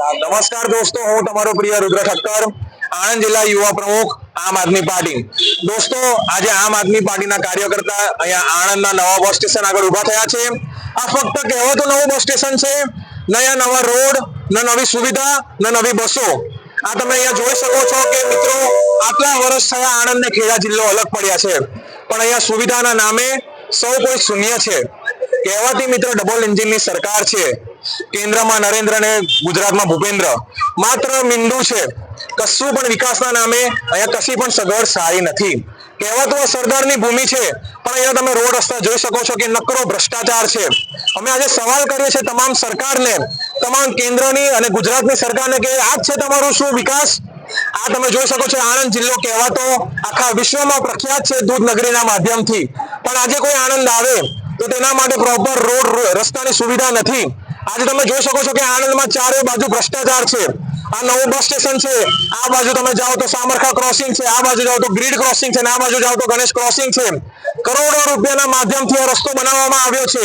નમસ્કાર. દોસ્તો, હું તમારો પ્રિય રુદ્ર ઠક્કર આણંદ જિલ્લા યુવા પ્રમુખ, આમ આદમી પાર્ટી. દોસ્તો, આજે આમ આદમી પાર્ટીના કાર્યકર્તા અહીંયા આણંદના નવા બસ સ્ટેશન આગળ ઊભા થયા છે. આ ફક્ત કહેવાતું નવું બસ સ્ટેશન છે. નયા નવા રોડ, ન નવી સુવિધા, ન નવી બસો. આ તમે અહીંયા જોઈ શકો છો કે મિત્રો, આટલા વર્ષ થયા આણંદ ને ખેડા જિલ્લો અલગ પડ્યા છે. પણ અહીંયા સુવિધાના નામે સૌ કોઈ શૂન્ય છે. કહેવાતી મિત્રો ડબલ એન્જિનની સરકાર છે, કેન્દ્રમાં નરેન્દ્ર અને ગુજરાતમાં ભૂપેન્દ્ર. માત્ર મિંદુ છે, કશું પણ વિકાસના નામે અહીંયા કશી પણ સગવડ સારી નથી. કહેવાતું સરદારની ભૂમિ છે, પણ અહીંયા તમે રોડ રસ્તા જોઈ શકો છો કે નકરો ભ્રષ્ટાચાર છે. અમે આજે સવાલ કરીએ છીએ તમામ સરકારને, તમામ કેન્દ્રની અને ગુજરાતની સરકારને કે આ છે તમારું શું વિકાસ? આ તમે જોઈ શકો છો, આણંદ જિલ્લો કહેવાતો આખા વિશ્વમાં પ્રખ્યાત છે દૂધ નગરીના માધ્યમથી. પણ આજે કોઈ આણંદ આવે તો તેના માટે પ્રોપર રોડ, રસ્તાની સુવિધા નથી. આજે તમે જોઈ શકો છો કે આણંદમાં ચારે બાજુ ભ્રષ્ટાચાર છે. આ નવું બસ સ્ટેશન છે. આ બાજુ તમે જાઓ તો સામરખા ક્રોસિંગ છે. આ બાજુ જાઓ તો ગ્રીડ ક્રોસિંગ છે. આ બાજુ જાઓ તો ગણેશ ક્રોસિંગ છે. કરોડો રૂપિયાના માધ્યમથી આ રસ્તો બનાવવામાં આવ્યો છે.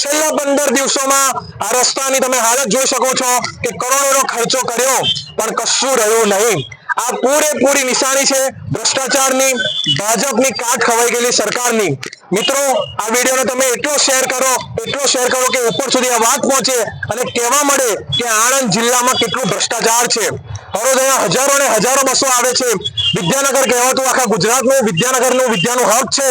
છેલ્લા પંદર દિવસોમાં આ રસ્તાની તમે હાલત જોઈ શકો છો કે કરોડોનો ખર્ચો કર્યો, પણ કશું રહ્યું નહીં. આ પૂરેપૂરી નિશાની છે. ભ્રષ્ટાચારની, ભાજપની કાટ ખવાઈ ગયેલી સરકારની. મિત્રો, આ વિડીયોને તમે એટલો શેર કરો, એટલો શેર કરો કે ઉપર સુધી આ વાત પહોંચે અને કહેવા મળે કે આણંદ જિલ્લામાં કેટલું ભ્રષ્ટાચાર છે. હરોજ અહીંયા હજારો ને હજારો બસો આવે છે. વિદ્યાનગર કહેવાતું આખા ગુજરાતનું, વિદ્યાનગરનું વિદ્યાનું હક છે.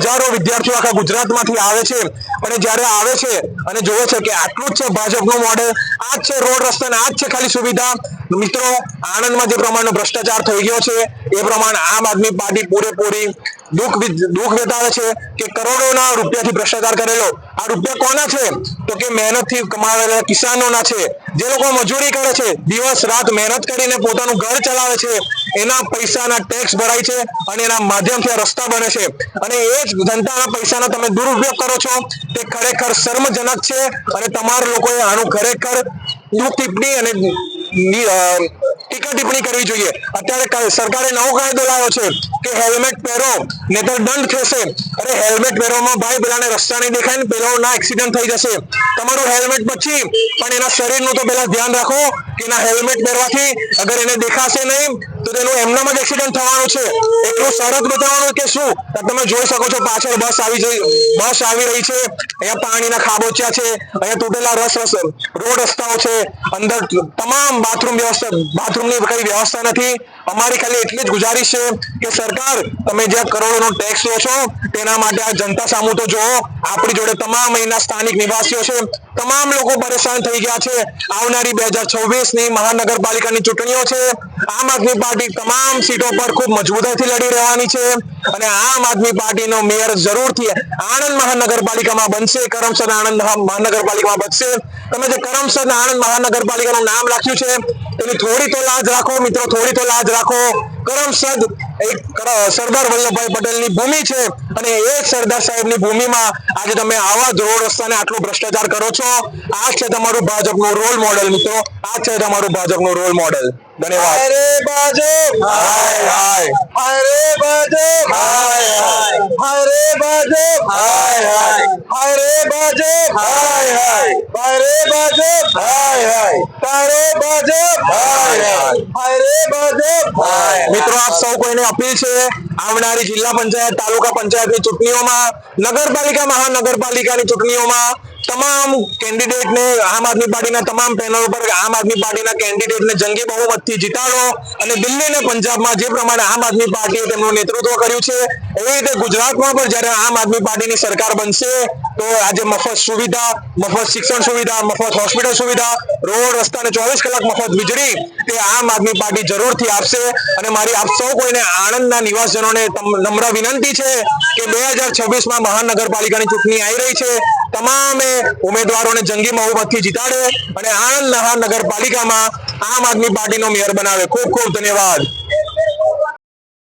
હજારો વિદ્યાર્થીઓ આખા ગુજરાતમાંથી આવે છે અને જ્યારે આવે છે અને જોવે છે કે આટલું જ છે ભાજપનું મોડેલ આ જ છે રોડ રસ્તા ને આ જ છે ખાલી સુવિધા. મિત્રો, આણંદમાં જે પ્રમાણનો ભ્રષ્ટાચાર થઈ ગયો છે, એ પ્રમાણે આમ આદમી પાર્ટી પૂરેપૂરી દુઃખ દુઃખ વેતાવે છે. કે કરોડોના રૂપિયાથી ભ્રષ્ટાચાર કરેલો. આ રૂપિયા કોના છે? તો કે મહેનતથી કમાવેલા કિસાનોના છે. જે લોકો મજૂરી કરે છે, દિવસ રાત મહેનત કરીને પોતાનું ઘર ચલાવે છે, એના પૈસાના ટેક્સ ભરાય છે અને એના માધ્યમથી રસ્તા બને છે. અને એ જ જનતાના પૈસાનો તમે દુરુપયોગ કરો છો, તે ખરેખર શર્મજનક છે અને તમારા લોકોએ આનું ખરેખર દુઃખ ટિપ્પણી અને ટીકા ટિપ્પણી કરવી જોઈએ. અત્યારે સરકારે નવો કાયદો લાવ્યો છે કે હેલ્મેટ પહેરો, નહીતર દંડ થશે. અરે હેલ્મેટ પહેરવામાં ભાઈ પેલાને રસ્તા નહીં દેખાય ને પેલો ના એક્સિડન્ટ થઈ જશે. તમારું હેલ્મેટ પછી, પણ એના શરીરનું તો પેલા ધ્યાન રાખો કે એના હેલ્મેટ પહેરવાથી અગર એને દેખાશે નહીં તો તેનું એમનામાં જ એક્સિડન્ટ થવાનું છે. એટલું સરસ બતાવવાનું કે શું? તમે જોઈ શકો છો, પાછળ બસ આવી જઈ, બસ આવી રહી છે. અહીંયા પાણીના ખાબોચિયા છે. અહીંયા તૂટેલા રસ રોડ રસ્તાઓ છે. અંદર તમામ બાથરૂમ વ્યવસ્થા બાથરૂમની કઈ વ્યવસ્થા નથી. અમારી ખાલી એટલી જ ગુજારિશ છે કે સરકાર, તમે જે કરોડોનો ટેક્સ લો છો, તેના માટે આ જનતા સામુ તો જુઓ. આપણી જોડે તમામ અહીંના સ્થાનિક નિવાસીઓ છે. તમામ લોકો પરેશાન થઈ ગયા છે. આવનારી બે હજાર છવ્વીસની મહાનગરપાલિકાની ચૂંટણીઓ છે. આમ આદમી પાર્ટી તમામ સીટો પર ખૂબ મજબૂતાઈથી લડી રહેવાની છે. અને આમ આદમી પાર્ટીનો મેયર જરૂરથી આણંદ મહાનગરપાલિકામાં બનશે. કરમસદ આણંદ મહા- મહાનગરપાલિકામાં બનશે. તમે જે કરમસદ આણંદ મહાનગરપાલિકાનું નામ રાખ્યું છે તેની થોડી તો લાજ રાખો, મિત્રો, થોડી તો લાજ રાખો. કરમસદ એક સરદાર વલ્લભભાઈ પટેલની ભૂમિ છે અને એ સરદાર સાહેબની ભૂમિમાં આજે તમે આવા જ રોડ રસ્તાને આટલો ભ્રષ્ટાચાર કરો છો. આ છે તમારું ભાજપનું રોલ મોડેલ મિત્રો. આ છે તમારું ભાજપનું રોલ મોડેલ ધન્યવાદ. અરે ભાજપ. હાય હાય. અરે ભાજપ. હાય હાય. અરે ભાજપ હાય હાય. અરે ભાજપ હાય હાય. અરે ભાજપ હાય હાય. તારે ભાજપ હાય. હાય અરે ભાજપ હાય. મિત્રો, આપ સૌ કોઈને અપીલ છે, આવનારી જિલ્લા પંચાયત, તાલુકા પંચાયતની ચૂંટણીઓમાં, નગરપાલિકા, મહાનગરપાલિકાની ચૂંટણીઓમાં તમામ કેન્ડિડેટને, આમ આદમી પાર્ટીના તમામ પેનલ પર આમ આદમી પાર્ટીના કેન્ડિડેટને જંગી બહુમતથી જીતાડો અને દિલ્હી અને પંજાબમાં જે પ્રમાણે આમ આદમી પાર્ટીએ તેમનું નેતૃત્વ કર્યું છે એવી રીતે ગુજરાતમાં પણ જ્યારે આમ આદમી પાર્ટીની સરકાર બનશે, તો આજે મફત સુવિધા, મફત શિક્ષણ સુવિધા, મફત હોસ્પિટલ સુવિધા, રોડ, રસ્તા અને ચોવીસ કલાક મફત વીજળી તે આમ આદમી પાર્ટી જરૂરથી આપશે. અને મારી આપ સૌ કોઈને આણંદના નિવાસજનોને નમ્ર વિનંતી છે કે બે હજાર છવ્વીસમાં મહાનગરપાલિકાની ચૂંટણી આવી રહી છે. તમામે ઉમેદવારોને જંગી બહુમતથી જીતાડે અને આણંદ મહાનગરપાલિકામાં આમ આદમી પાર્ટીનો મેયર બનાવે. ખૂબ ખૂબ ધન્યવાદ.